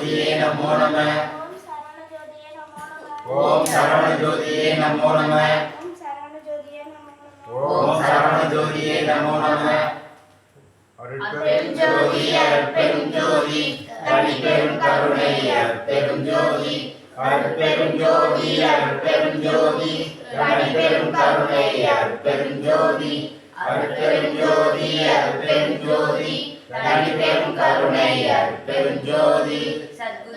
ஜோதியே நமோ நம. ஓம் சரவண ஜோதியே நமோ நம. ஓம் சரவண ஜோதியே நமோ நம. அருட்பெருஞ்சோதி அருட்பெருஞ்சோதி தனிப்பெரும் கருணை அருட்பெருஞ்சோதி அருட்பெருஞ்சோதி அருட்பெருஞ்சோதி தனிப்பெரும் கருணை அருட்பெருஞ்சோதி அருட்பெருஞ்சோதி அருட்பெருஞ்சோதி தனிப்பெரும் கருணை அருட்பெருஞ்சோதி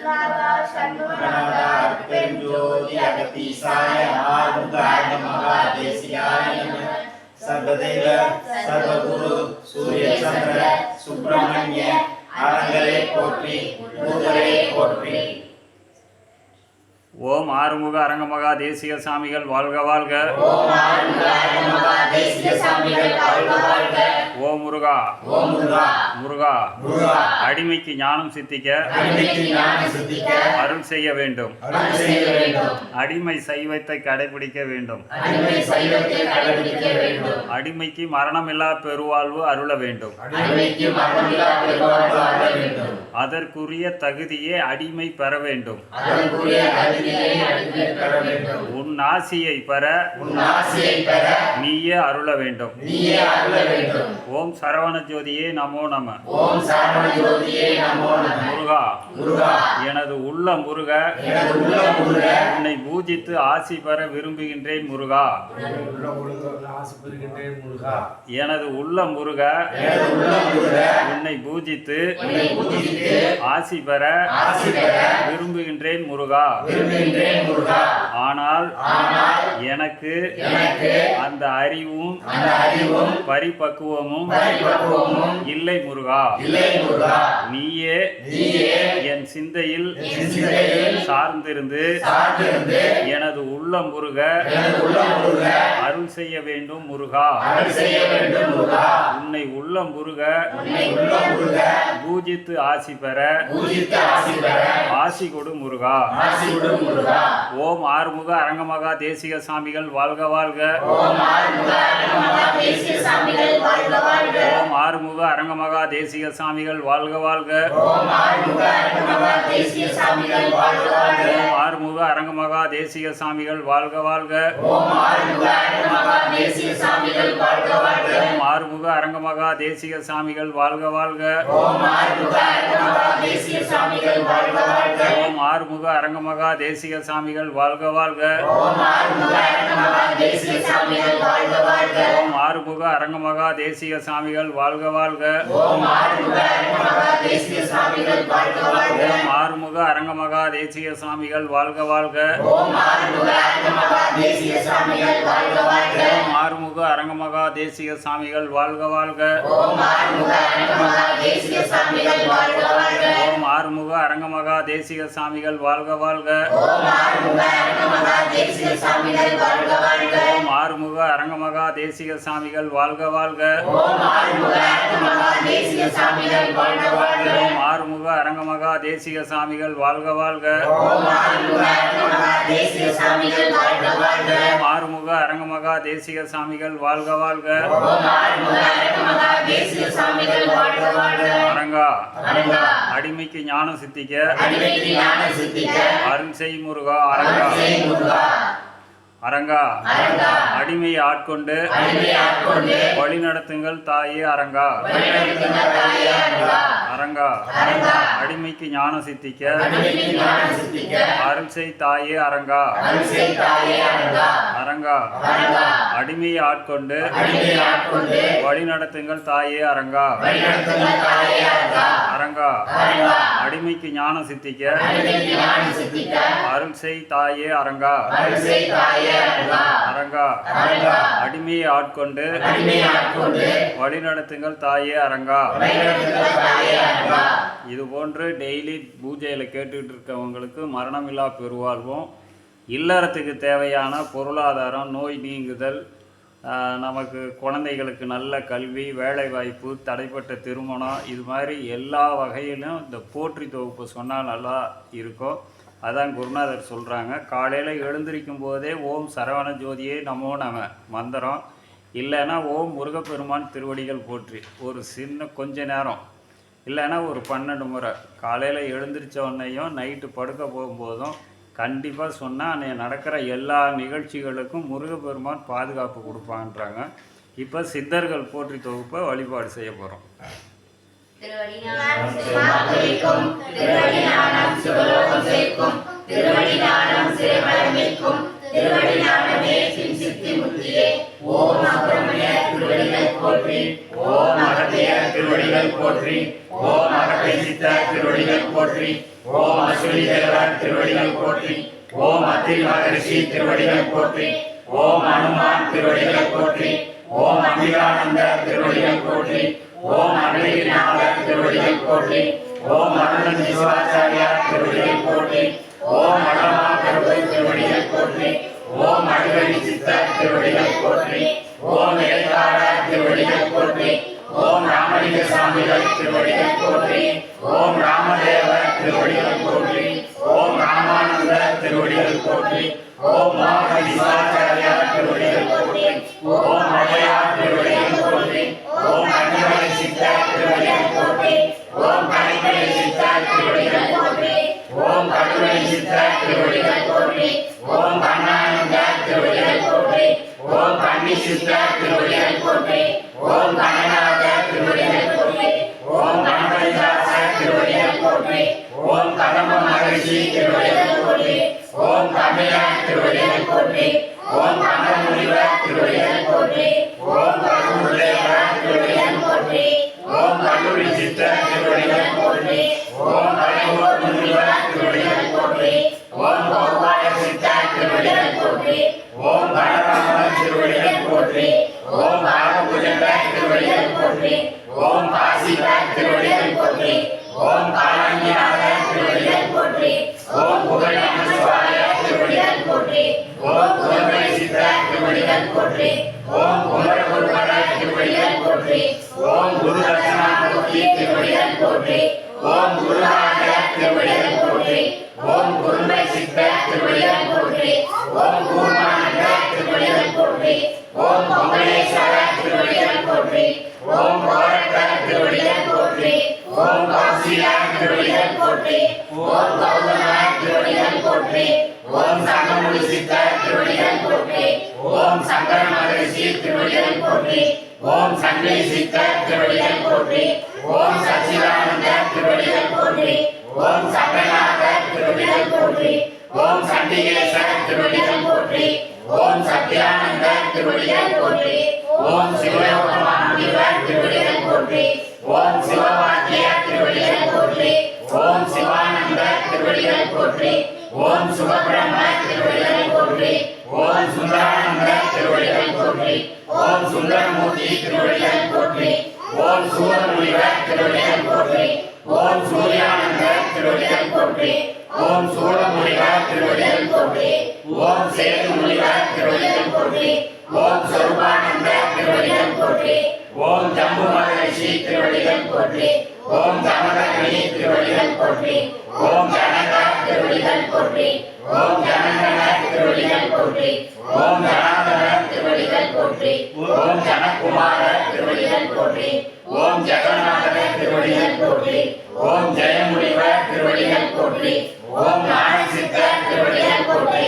சத்குருநாதா சண்முகநாதா அருட்பெருஞ்சோதி அகத்தீசாய ஆறுமுக மகா தேசியாய நம சர்வதேவ சர்வகுரு சூரிய சந்திர சுப்பிரமணிய அரங்கரே போற்றி மூதரே போற்றி. ஓம் ஆறுமுக அரங்கமகா தேசிக சாமிகள் வாழ்க வாழ்க. ஓம் ஆறுமுக மகா தேசிய சாமிகள் வாழ்க வாழ்க. ஓம் முருகா. ஓம் முருகா. முருகா. முருகா. அடிமைக்கு ஞானம் சித்திக்க. அருள் செய்ய வேண்டும். அருள் செய்ய வேண்டும். அடிமை சைவத்தை கடைபிடிக்க வேண்டும். அடிமை சைவத்தை கடைபிடிக்க வேண்டும். அடிமைக்கு மரணமில்லா பெருவாழ்வு அருள வேண்டும். அடிமைக்கு மரணமில்லா பெருவாழ்வு அருள வேண்டும். அதற்குரிய தகுதியே அடிமை பெற வேண்டும். உன் ஆசியை பெற உன் ஆசையை பெற நீயே அருள வேண்டும். நீயே அருள வேண்டும். ஓம் சரவண ஜோதியே நமோ நம. ஓம் சரவண ஜோதியே நமோ நம. முருகா முருகா. எனது உள்ள முருக எனது உள்ள முருக. உன்னை பூஜித்து ஆசி பெற விரும்புகின்றேன் முருகா. எனது உள்ள முருக. உன்னை பூஜித்து ஆசி பெற ஆசி பெற விரும்புகின்றேன் முருகா. ஆனால் எனக்கு எனக்கு அந்த அறிவும் அந்த அறிவும் பரிபக்குவமும் பரிபக்குவமும் இல்லை முருகா. நீயே என் சிந்தையில் சார்ந்திருந்து எனது உள்ள முருக அருள் செய்ய வேண்டும் முருகா. அருள் செய்ய வேண்டும் முருகா. உன்னை உள்ள முருக பூஜித்து ஆசி பெற ஆசி கொடு முருகா. ஓம் ஆறுமுக அரங்கமகா தேசிக சாமிகள் வாழ்க வாழ்க. ஓம் ஆறுமுக அரங்கமகா தேசிக சாமிகள் வாழ்க வாழ்க ஆறுமுக மகா தேசிய சாமிகள் வாழ்க வாழ்க. ஓம் ஆறுமுக அரங்கமகா தேசிய சாமிகள் வாழ்க வாழ்க. ஓம் ஆறுமுக மகா தேசிய சாமிகள் வாழ்க வாழ்க. ஓம் ஆறுமுக அரங்கமகா தேசிய சாமிகள் வாழ்க வாழ்க. ஓம் ஆறுமுக அரங்கமகா தேசிக சாமிகள் வாழ்க வாழ்க. ஓம் ஆறுமுக மகா தேசிய சாமிகள் வாழ்க வாழ்க. ஓம் ஆறுமுக அரங்கமகா தேசிய சாமிகள் வாழ்க வாழ்க. வாழ்க வாழ்க. ஓம் ஆறுமுக அரங்கமகா தேசிய சாமிகள் வாழ்க வாழ்க. ஓம் ஆறுமுக அரங்கமகா தேசிய சாமிகள் வாழ்க வாழ்க. ஆறுமுக அரங்கமகா தேசிக சாமிகள் வாழ்க வாழ்க. ஓம் ஆறுமுக மகா தேசிய சாமிகள் வாழ்க வாழ்க. ஓம் ஆறுமுக அரங்கமகா தேசிக சாமிகள் வாழ்க வாழ்க. ஓம் ஆறுமுக மகா தேசிய சாமிகள் வாழ்க வாழ்க. ஓம் ஆறுமுக அரங்கமகா தேசிக சாமிகள் வாழ்க வாழ்க. ஓம் ஆறுமுக மகா ஆறுமுக அரங்கமகா தேசிக சாமிகள் வாழ்க வாழ்க. மகா அரங்கா. அரங்கா. அடிமைக்கு ஞானம் சித்திக்க. சித்திக்க அருள் செய் முருகா அரங்கா. அரங்கா. அடிமையை ஆட்கொண்டு வழி நடத்துங்கள் தாயே அரங்கா. அரங்கா. அடிமைக்கு ஞானம் சித்திக்க. அடிமைக்கு ஞான சித்திக்க. அருள் செய் தாயே அரங்கா. அரங்கா. அடிமையை ஆட்கொண்டு. வழி நடத்துங்கள் தாயே அரங்கா. அரங்கா. அடிமைக்கு ஞானம் சித்திக்க. அடிமைக்கு ஞான சித்திக்க. அருள் செய் தாயே அரங்கா. அரங்கா. அடிமையை ஆட்கொண்டு. வழி நடத்துங்கள் தாயே அரங்கா. வழிநடத்துங்க தாயே அரங்கா இது போன்று டெய்லி பூஜையில் கேட்டுக்கிட்டு இருக்கவங்களுக்கு மரணமில்லா பெருவாழ்வும். இல்லறத்துக்கு தேவையான பொருளாதாரம் நோய் நீங்குதல் நமக்கு குழந்தைகளுக்கு நல்ல கல்வி வேலைவாய்ப்பு தடைப்பட்ட திருமணம் இது மாதிரி எல்லா வகையிலும் இந்த போற்றி தொகுப்பு சொன்னால் நல்லா இருக்கும். அதான் குருநாதர் சொல்கிறாங்க காலையில் எழுந்திருக்கும் போதே ஓம் சரவண ஜோதியே நமோ நம மந்திரம். இல்லைன்னா ஓம் முருகப்பெருமான் திருவடிகள் போற்றி. ஒரு சின்ன கொஞ்ச நேரம். இல்லைன்னா ஒரு பன்னெண்டு முறை. காலையில் எழுந்திரிச்ச உடனேயும் நைட்டு படுக்க போகும்போதும் கண்டிப்பாக சொன்னால் அன்றைய நடக்கிற எல்லா நிகழ்ச்சிகளுக்கும் முருகப்பெருமான் பாதுகாப்பு கொடுப்பான்றாங்க. இப்போ சித்தர்கள் போற்றி தொகுப்பை வழிபாடு செய்ய போகிறோம் திருவடிஞானம் திருவடிஞானமே சித்தி முத்தியே. ஓம் அபிரமணிய போற்றி ஓம் அகத்திய திருவடிகள் போற்றி ஓம் அகத்தை சித்த திருவடிகள் போற்றி ஓம் அஸ்வினி தேவரான் திருவடிகள் போற்றி ஓம் அத்திரி மகரிஷி திருவடிகள் போற்றி ஓம் அனுமான் திருவடிகள் போற்றி ஓம் அம்பிகானந்த திருவடிகள் போற்றி ஓம் அருணகிரிநாதர் திருவடிகள் போற்றி ஓம் அருணன் சிவாச்சாரியார் திருவடிகள் போற்றி ஓம் அடமா கருவை திருவடிகள் போற்றி ஓம் அடிவழி சித்த திருவடிகள் போற்றி ராமலிங்க சாமிகள் திருவடிகள் போற்றி ஓம் ராமதேவர் திருவடிகள் போற்றி ஓம் ராமானந்த திருவடிகள் போற்றி ஓம் மோக விஸ்வாச்சாரியா திருவடிகள் போற்றி ஓம் அபயா திருவடிகள் போற்றி ஓம் கன்னிமலை சித்தர் திருவடிகள் போற்றி ஓம் கனிமலை சித்தர் திருவடிகள் போற்றி ஓம் கடுவலை சித்தர் திருவடிகள் போற்றி ஓம் கண்ணானந்த திருவடிகள் போற்றி ஓம் கன்னி சித்தர் போற்றி. ஓம் குருநாத திருவடிகள் போற்றி. ஓம் குருமை சித்த திருவடிகள் போற்றி. ஓம் கூர்மானந்த திருவடிகள் போற்றி. ஓம் பொங்கலேஸ்வர திருவடிகள் போற்றி. ஓம் போற்றி ஓம் கௌதம திருவடிகள் போற்றி ஓம் சங்கமுடி சித்த திருவடிகள் போற்றி ஓம் சங்கர மகரிஷி திருவடிகள் போற்றி ஓம் சங்கை சித்த திருவடிகள் போற்றி ஓம் சச்சிதானந்த திருவடிகள் போற்றி ஓம் சங்கநாத திருவடிகள் போற்றி ஓம் சண்டிகேச திருவடிகள் போற்றி ஓம் சத்யானந்த திருவடிகள் போற்றி ஓம் சிவயோகமான திருவடிகள் போற்றி ஓம் சிவவாக்கிய திருவடிகள் ஓம் சிவானந்த திருவடிகள் போற்றி ஓம் சுபபிரம திருவடிகள் போற்றி ஓம் சுந்தரானந்த திருவடிகள் போற்றி ஓம் சுந்தரமூர்த்தி திருவடிகள் போற்றி ஓம் சூரமுனிவர் திருவடிகள் போற்றி ஓம் சூர்யானந்த திருவடிகள் போற்றி ஓம் சூரமுனிவர் திருவடிகள் போற்றி ஓம் சேது முனிவர் திருவடிகள் போற்றி ஓம் சொருபானந்த திருவடிகள் போற்றி. ஓம் ஜம்பு மகரிஷி திருவடிகள் போற்றி. ஓம் ஜமதகிரி திருவடிகள் போற்றி. ஓம் ஜனக திருவடிகள் போற்றி. ஓம் ஜனகன திருவடிகள் போற்றி. ஓம் ஜனாதன திருவடிகள் போற்றி. ஓம் ஜனகுமார திருவடிகள் போற்றி. ஓம் ஜெகநாத திருவடிகள் போற்றி. ஓம் ஜெயமுடிவ திருவடிகள் போற்றி. ஓம் ஞானசித்த திருவடிகள் போற்றி.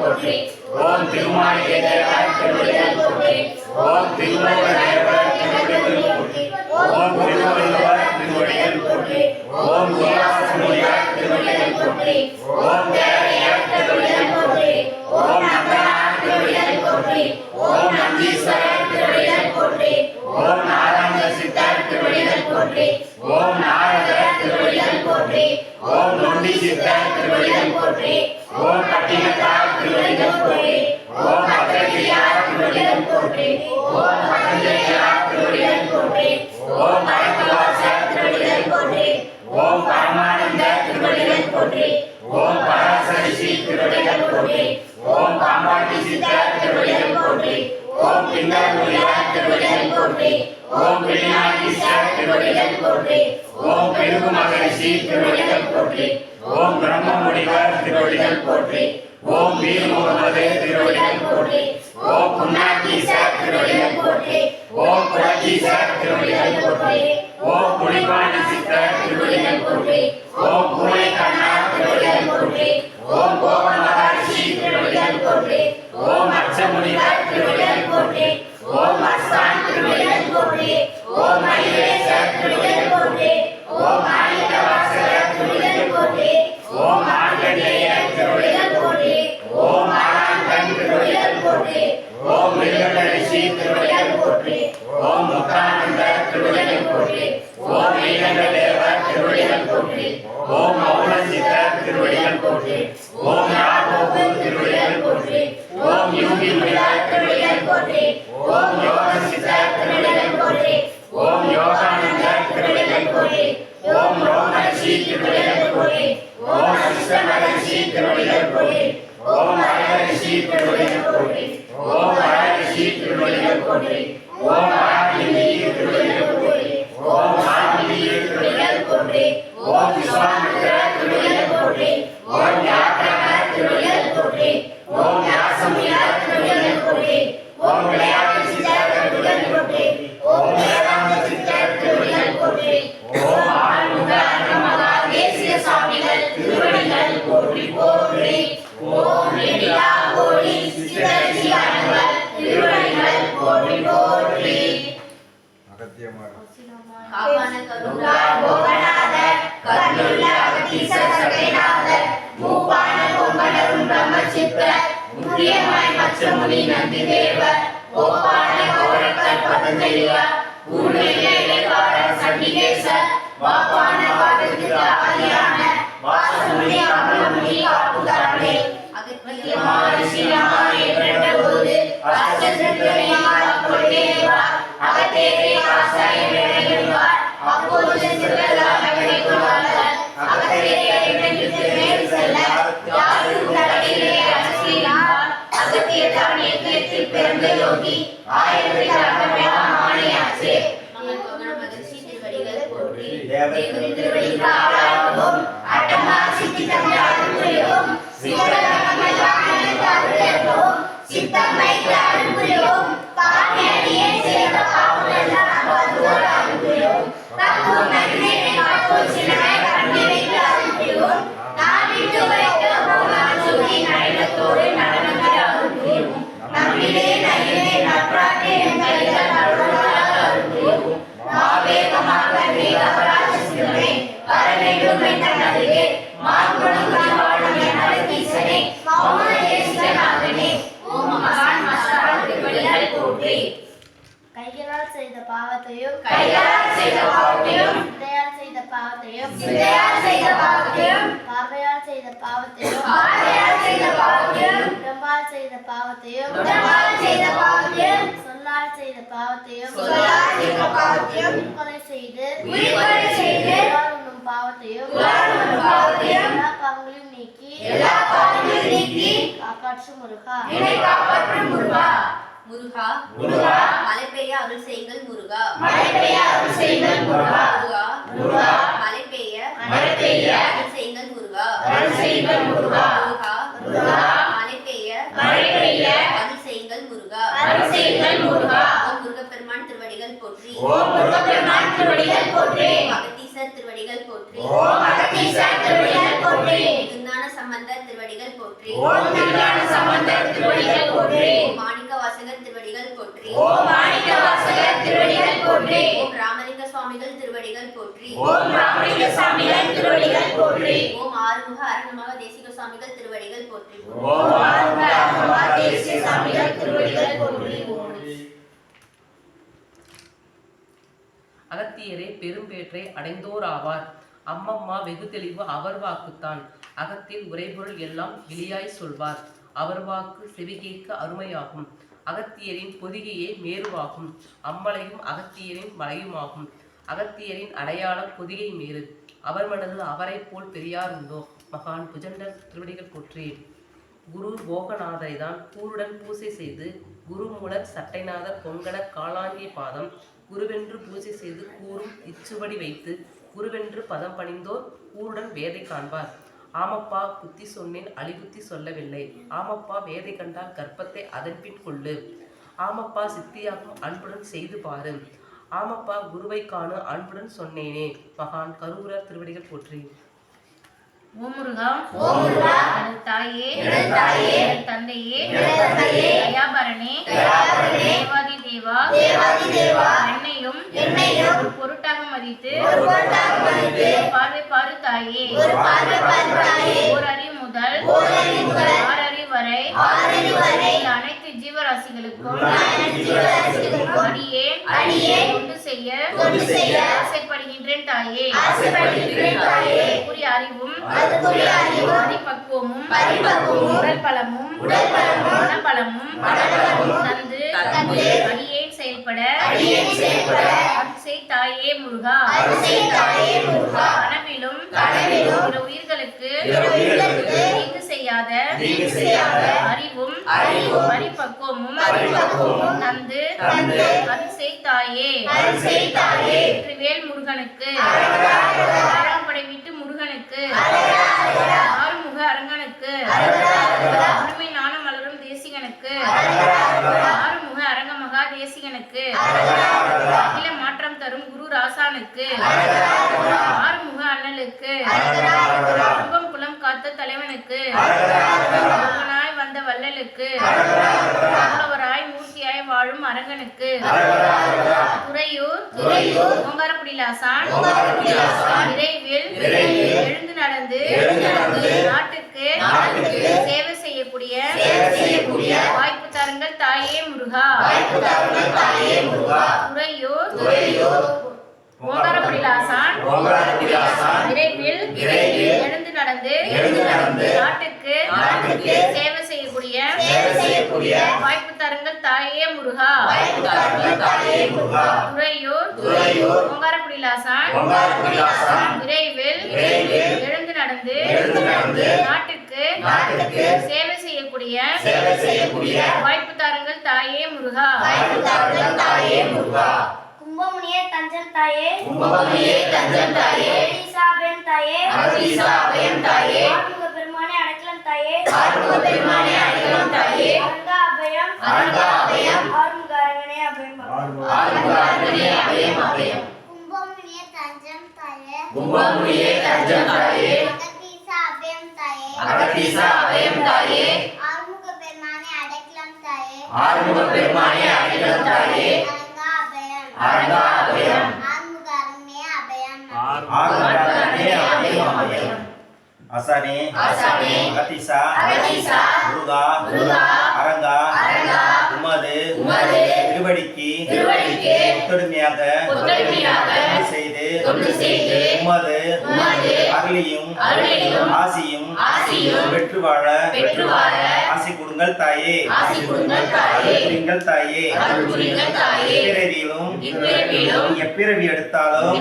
போற்றி. ஓம் திருமாளிகை போற்றி இடைக்காரர் வாப்பான வாதத்துக்கு ஆதியான வாசமுனி காப்புதாரே. போது ஆசாய அப்போது கிடைக்குவார்கள் மேல் செல்ல யாரும் பிறந்த யோகி ஆயிரம் தேவரின் அட்டமா சித்தி காப்பாற்றும் முருகா. என்னை காப்பாற்றும் முருகா. முருகா. முருகா. மழை பெய்ய அருள் செய்யுங்கள் முருகா. மழை பெய்ய அருள் செய்யுங்கள் முருகா. முருகா. முருகா. மழை பெய்ய. மழை பெய்ய. அருள் செய்யுங்கள் முருகா. அருள் செய்யுங்கள் முருகா. முருகா. முருகா. மழை பெய்ய. மழை பெய்ய. அருள் செய்யுங்கள் முருகா. அருள் செய்யுங்கள் முருகா. ஓம் முருகப்பெருமான் திருவடிகள் போற்றி. ஓம் முருகப்பெருமான் திருவடிகள் போற்றி. ஓம் அகத்தீசர் திருவடிகள் போற்றி. ஓம் அகத்தீசார் திருவடிகள் போற்றி திருஞான சம்பந்தர் திருவடிகள் போற்றி. ஓம் திருஞான சம்பந்தர் திருவடிகள் போற்றி. ஓம் மாணிக்க வாசகர் திருவடிகள் போற்றி. ஓம் மாணிக்க வாசகர் திருவடிகள் போற்றி. ஓம் ராமலிங்க சுவாமிகள் திருவடிகள் போற்றி. ஓம் ராமலிங்க சாமிகள் திருவடிகள் போற்றி. ஓம் ஆறுமுக அருணமக தேசிக சுவாமிகள் திருவடிகள் போற்றி. ஓம் ஆறுமுக அருணமகா தேசிய சாமிகள் திருவடிகள் போற்றி. அகத்தியரே பெரும்பேற்றை அடைந்தோர் ஆவார் அம்மம்மா வெகு தெளிவு அவர் வாக்குத்தான். அகத்தில் உரைபொருள் எல்லாம் வெளியாய் சொல்வார். அவர் வாக்கு செவிகேட்க அருமையாகும். அகத்தியரின் பொதிகையே மேருவாகும். அம்மலையும் அகத்தியரின் மலையுமாகும். அகத்தியரின் அடையாளம் பொதிகை மேறு அவர் மனது அவரைப் போல் பெரியார் உண்டோ? மகான் புஜண்டர் திருவடிகள் போற்றி. குரு போகநாதரை தான் கூருடன் பூசை செய்து குருமூலர் சட்டைநாதர் பொங்கட காலாங்கிய பாதம் குருவென்று பூஜை செய்து கூறும் இச்சுவடி வைத்து குருவென்று பதம் பணிந்தோர் கூருடன் வேதை காண்பார். ஆமப்பா புத்தி சொன்னேன் அழிபுத்தி சொல்லவில்லை. ஆமப்பா வேதை கண்டால் கற்பத்தை அதன்பின் கொள்ளு. ஆமப்பா சித்தியாகும் அன்புடன் செய்து பாரு. ஆமப்பா குருவை காணு அன்புடன் சொன்னேனே. மகான் கருவூரர் திருவடிகள் போற்றி. ஓ முருகா ஓ முருகா எனது தாயே தாயே தந்தையே தந்தையே தயாபரணே தயாபரணே தேவாதி தேவா தேவாதி தேவா என்னையும் என்னையும் ஒரு பொருட்டாக மதித்து ஒரு பொருட்டாக மதித்து ஒரு பார்வை பாரு தாயே. ஒரு பார்வை பாரு தாயே. ஓர் அறி முதல் ஓர் அறி முதல் ஆறு அறி வரை ஆறறிவு வரை உள்ள அனைத்து ஜீவராசிகளுக்கும் உள்ள அனைத்து ஜீவராசிகளுக்கும் அடியேன் அடியேன் தொண்டு செய்ய தொண்டு செய்ய ஆசைப்படுகின்றேன் தாயே. ஆசைப்படுகின்றேன் தாயே. அதுக்குரிய அறிவும் அதுக்குரிய அறிவும் பரிபக்குவமும் பரிபக்குவமும் உடல் பலமும் உடல் பலமும் மனபலமும் மனபலமும் தந்து தந்து அடியேன் செயல்பட அடியேன் செயல்பட தாயே முருகா. அருள் செய் தாயே முருகா. கனவிலும் கனவிலும் பிற உயிர்களுக்கு பிற உயிர்களுக்கு தீங்கு செய்யாத தீங்கு செய்யாத அறிவும் அறிவும் தந்து தந்து அருள் செய் தாயே. அருள் செய் தாயே. வெற்றிவேல் முருகனுக்கு. வீட்டு முருகனுக்கு. ஆறுமுக அண்ணலுக்கு கும்பம் குளம் காத்த தலைவனுக்கு. வந்த வள்ளலுக்கு. அவராய் மூர்த்தியாய் வாழும் அரங்கனுக்கு. துறையூர் ஓங்காரக்குடிலாசான். விரைவில் எழுந்து நடந்து நாட்டுக்கு சேவை செய்யக்கூடிய வாய்ப்பு தாருங்கள் தாயே முருகா. துறையூர். ஓங்காரக்குடிலாசான் ஓங்காரக்குடிலாசான் விரைவில் விரைவில். எழுந்து நடந்து எழுந்து நடந்து நாட்டுக்கு நாட்டுக்கு சேவை செய்யக்கூடிய சேவை செய்யக்கூடிய வாய்ப்பு தாருங்கள் தாயே முருகா வாய்ப்பு தாருங்கள் தாயே முருகா. துறையூர் துறையூர். ஓங்காரக்குடிலாசான் ஓங்காரக்குடிலாசான். விரைவில் விரைவில். எழுந்து நடந்து எழுந்து நடந்து நாட்டுக்கு நாட்டுக்கு சேவை செய்யக்கூடிய சேவை செய்யக்கூடிய வாய்ப்பு தாருங்கள் தாயே முருகா வாய்ப்பு தாருங்கள் தாயே முருகா. கும்பமுனியே தஞ்சம் தாயே கும்பமுனியே தஞ்சம் தாயே. அகதீசாபென் தாயே அபயம் தாயே. பெருமானே அடைக்கலம் தாயே அசானே ஆசானே. அகதீசா அகதீசா. முருகா முருகா. அரங்கா அரங்கா. உமது உமது திருவடிக்கு திருவடிக்கு ஒத்துழைமையாக தொண்டு செய்து தொண்டு செய்து உமது உமது அருளியும் அருளியும் ஆசியும் ஆசியும் பெற்று வாழ பெற்று வாழ ஆசி கொடுங்கள் தாயே ஆசி கொடுங்கள் தாயே. எங்கள் தாயே. இப்பிறவியிலும் எப்பிறவி எடுத்தாலும்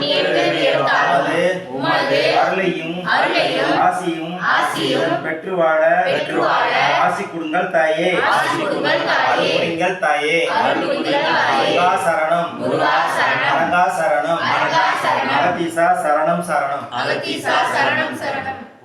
அருளையும் ஆசியும் பெற்று வாழ ஆசி கொடுங்கள் தாயே. எங்கள் தாயே. சரணம். அரங்கா சரணம். அகதீசா சரணம். சரணம் அகதீசா சரணம் சரணம்.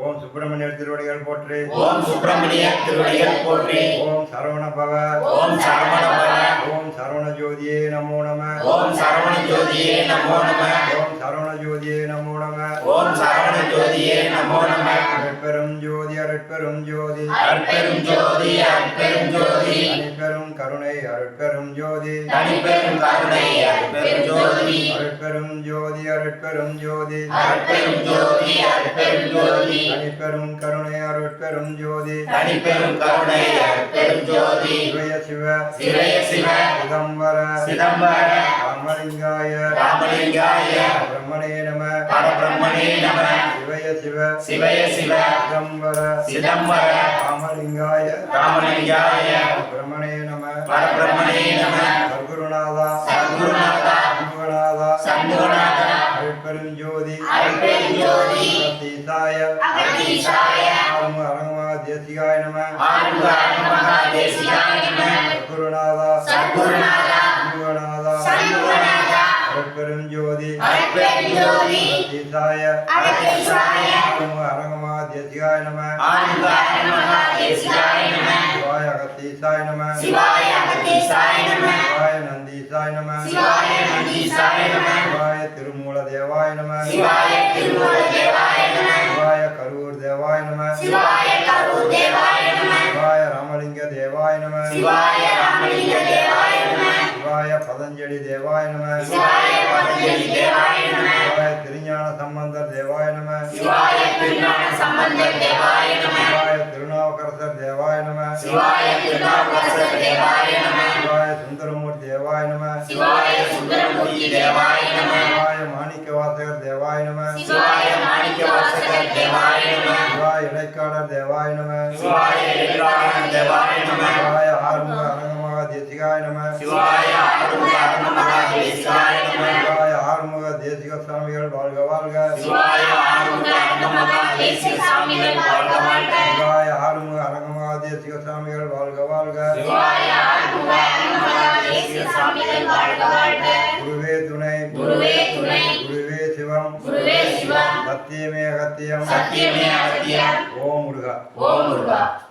சுப்பிரமணிய திருவடிகள் போற்றி. ஓம் சுப்பிரமணிய திருவடிகள் போற்றி. ஓம் சரவண பவ ஓம் சரவண பவ ஓம் சரவண ஜோதியே நமோ நம. ஓம் சரவண ஜோதியே நமோ நம. ஓம் சரவண ஜோதியே நமோ நம. ஓம் சரவண ஜோதியே நமோ நம. அருட்பெரும் ஜோதி அருட்பெரும் ஜோதி. அற்பெரும் ஜோதி அற்பெரும் ஜோதி. தனிப்பெரும் கருணை அருட்பெரும் ஜோதி. தனிப்பெரும் கருணை அற்பெரும் ஜோதி. அருட்பெரும் ஜோதி அருட்பெரும் ஜோதி. அற்பெரும் ஜோதி அற்பெரும் ஜோதி. தனிப்பெரும் கருணை அருட்பெரும் ஜோதி. தனிப்பெரும் கருணை அற்பெரும் ஜோதி. சிவய சிவ. சிவய சிவ. சிதம்பர. சிதம்பர. ராமலிங்காய. ராமலிங்காய. பிரம்மணே நம. பரபிரம்மணே நம. சிவய சிவ. சிவய சிவ. சிதம்பர சிதம்பர ராமலிங்காய ராமலிங்காய பிரமணே நம பரபிரம்மணே நம சர்க்குருநாதா சத்குருநாதா சண்முகநாதா சண்முகநாதா அருட்பெருஞ்சோதி அருட்பெருஞ்சோதி அகத்தீசாய அகத்தீசாய ஆறுமுக அரங்கமா தேசிகாய நம ஆறுமுக அரங்கமகா தேசிகாய நம சர்க்குருநாதா சத்குருநாதா சண்முகநாதா சண்முகநாதா அருட்பெருஞ்சோதி அருட்பெருஞ்சோதி அகத்தீசாய அகத்தீசாய ஆறுமுக அரங்கமா தேசிகாய நம ஆறுமுக அரங்கமகா தேசிகாய நம சிவாய அகத்தீசாய நம சிவாய அகத்தீசாய நம சிவாய நந்தீசாய நம சிவாய நந்தீசாய நம சிவாய திருமூல தேவாய நம சிவாய திருமூல தேவாய நம சிவாய கரூர் தேவாய நம சிவாய கரூர் தேவாய நம சிவாய ராமலிங்க தேவாய நம சிவாய ராமலிங்க தேவாய நம சிவாய பதஞ்சலி தேவாய நம சிவாய பதஞ்சலி தேவாய நம சம்பந்தர் தேவாய நம சிவாய திருஞான சம்பந்தர் தேவாய நம சிவாய திருநாவுக்கரசர் தேவாய நம சிவாய திருநாவுக்கரசர் தேவாய நம சிவாய சுந்தரமூர்த்தி தேவாய நம சிவாய சுந்தரமூர்த்தி தேவாய நம சிவாய மாணிக்கவாசகர் தேவாய நம சிவாய மாணிக்கவாசகர் தேவாய நம சிவாய இடைக்காடர் தேவாய நம சிவாய எதிராளன் தேவாய நம சிவாய ஆறுமுக அரங்கமாக தேசிகாய நம சிவாய ஆறுமுக அரங்கமகா தேசிகாய சுவாமிகள் வாழ்க வாழ்க. சிவாய ஆறுமுக அரங்கமகா தேசிக சாமிகள் வாழ்க வாழ்க. சிவாய ஆறுமுக அரங்கமாக தேசிக சுவாமிகள் வாழ்க வாழ்க. சிவாய ஆறுமுக அருள்மகா தேசிக சாமிகள் வாழ்க வாழ்க. குருவே துணை. குருவே துணை. குருவே சிவம். குருவே சிவம். சத்தியமே அகத்தியம். சத்தியமே அகத்தியம். ஓம் முருகா. ஓம் முருகா.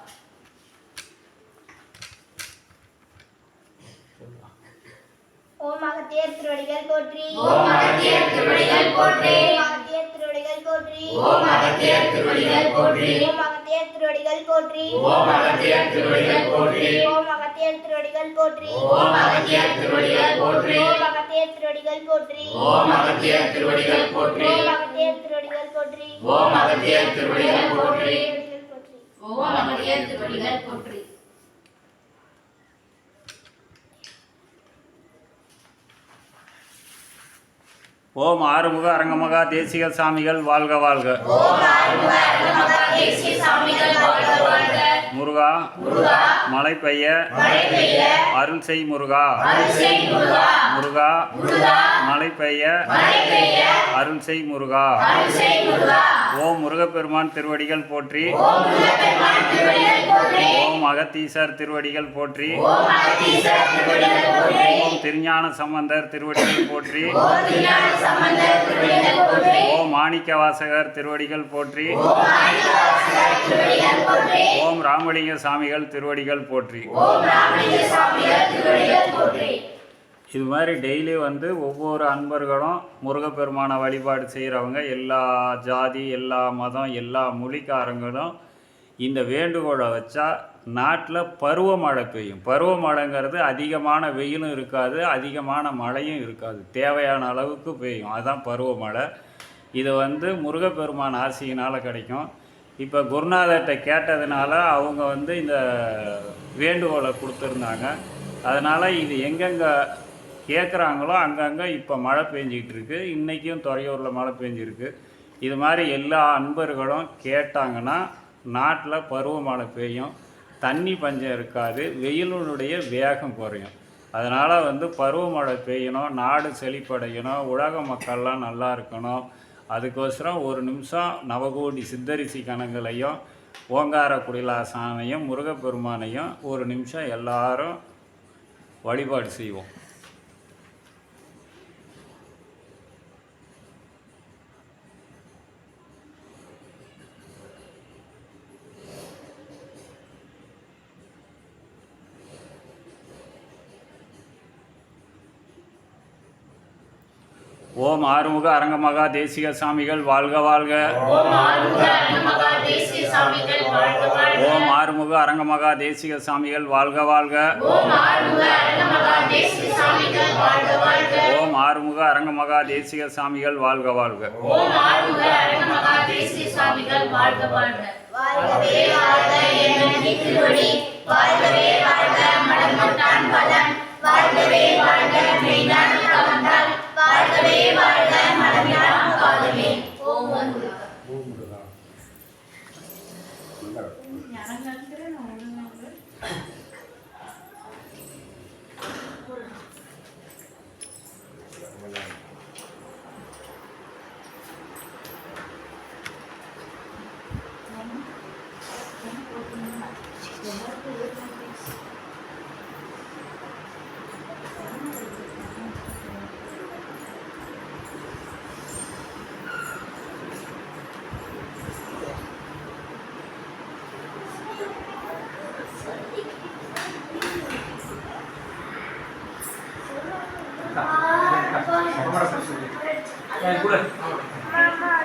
ஓம் அகத்தியர் திருவடிகள் போற்றி ஓம் அகத்தியர் திருவடிகள் போற்றி அகத்தியர் திருவடிகள் போற்றி ஓம் அகத்தியர் திருவடிகள் போற்றி ஓம் அகத்தியர் திருவடிகள் போற்றி ஓம் அகத்தியர் திருவடிகள் போற்றி ஓம் அகத்தியர் திருவடிகள் போற்றி ஓம் அகத்தியர் திருவடிகள் போற்றி ஓம் அகத்தியர் திருவடிகள் போற்றி ஓம் அகத்தியர் திருவடிகள் போற்றி ஓம் அகத்தியர் திருவடிகள் போற்றி ஓம் அகத்தியர் திருவடிகள் போற்றி திருவடிகள் போற்றி ஓம் அகத்தியர் திருவடிகள் போற்றி ஓம் ஆறுமுக அரங்கமகா தேசிக சாமிகள் வாழ்க வாழ்க. முருகா மலை பெய்ய அருள் செய் முருகா. முருகா. மலை பெய்ய அருள் செய் முருகா. ஓம் முருகப்பெருமான் திருவடிகள் போற்றி ஓம் அகத்தீசர் திருவடிகள் போற்றி ஓம் திருஞான சம்பந்தர் திருவடிகள் போற்றி ஓம் மாணிக்க வாசகர் திருவடிகள் போற்றி ஓம் ராமலிங்க சாமிகள் திருவடிகள் போற்றி இது மாதிரி டெய்லி வந்து ஒவ்வொரு அன்பர்களும் முருகப்பெருமானை வழிபாடு செய்கிறவங்க எல்லா ஜாதி எல்லா மதம் எல்லா மொழிக்காரங்களும் இந்த வேண்டுகோளை வச்சா நாட்டில் பருவமழை பெய்யும். பருவமழைங்கிறது அதிகமான வெயிலும் இருக்காது அதிகமான மழையும் இருக்காது. தேவையான அளவுக்கு பெய்யும். அதுதான் பருவமழை இது வந்து முருகப்பெருமான் ஆசையினால் கிடைக்கும். இப்போ குருநாதர்கிட்ட கேட்டதுனால அவங்க வந்து இந்த வேண்டுகோளை கொடுத்துருந்தாங்க. அதனால் இது எங்கெங்கே கேட்குறாங்களோ அங்கங்கே இப்போ மழை பெஞ்சிக்கிட்டு இருக்குது இன்றைக்கும் துறையூரில் மழை பெஞ்சிருக்கு. இது மாதிரி எல்லா அன்பர்களும் கேட்டாங்கன்னா நாட்டில் பருவமழை பெய்யும். தண்ணி பஞ்சம் இருக்காது. வெயிலினுடைய வேகம் குறையும். அதனால் வந்து பருவமழை பெய்யணும். நாடு செழிப்படையணும். உலக மக்கள்லாம் நல்லா இருக்கணும். அதுக்கோசரம் ஒரு நிமிஷம் நவகோடி சித்தரிசி கணங்களையும் ஓங்கார குடிலாசானையும் முருகப்பெருமானையும் ஒரு நிமிஷம் எல்லாரும் வழிபாடு செய்வோம். ஓம் ஆறுமுக அரங்கமகா தேசிக சாமிகள் வாழ்க வாழ்க. ஓம் ஆறுமுக அரங்கமகா தேசிக சாமிகள் வாழ்க வாழ்க. ஓம் ஆறுமுக அரங்கமகா தேசிக சாமிகள் வாழ்க வாழ்க. வாழ்கவே வாழ்க என வாழ்கவே வாழ்க மலர்மட்டான் பலன். வாழ்கவே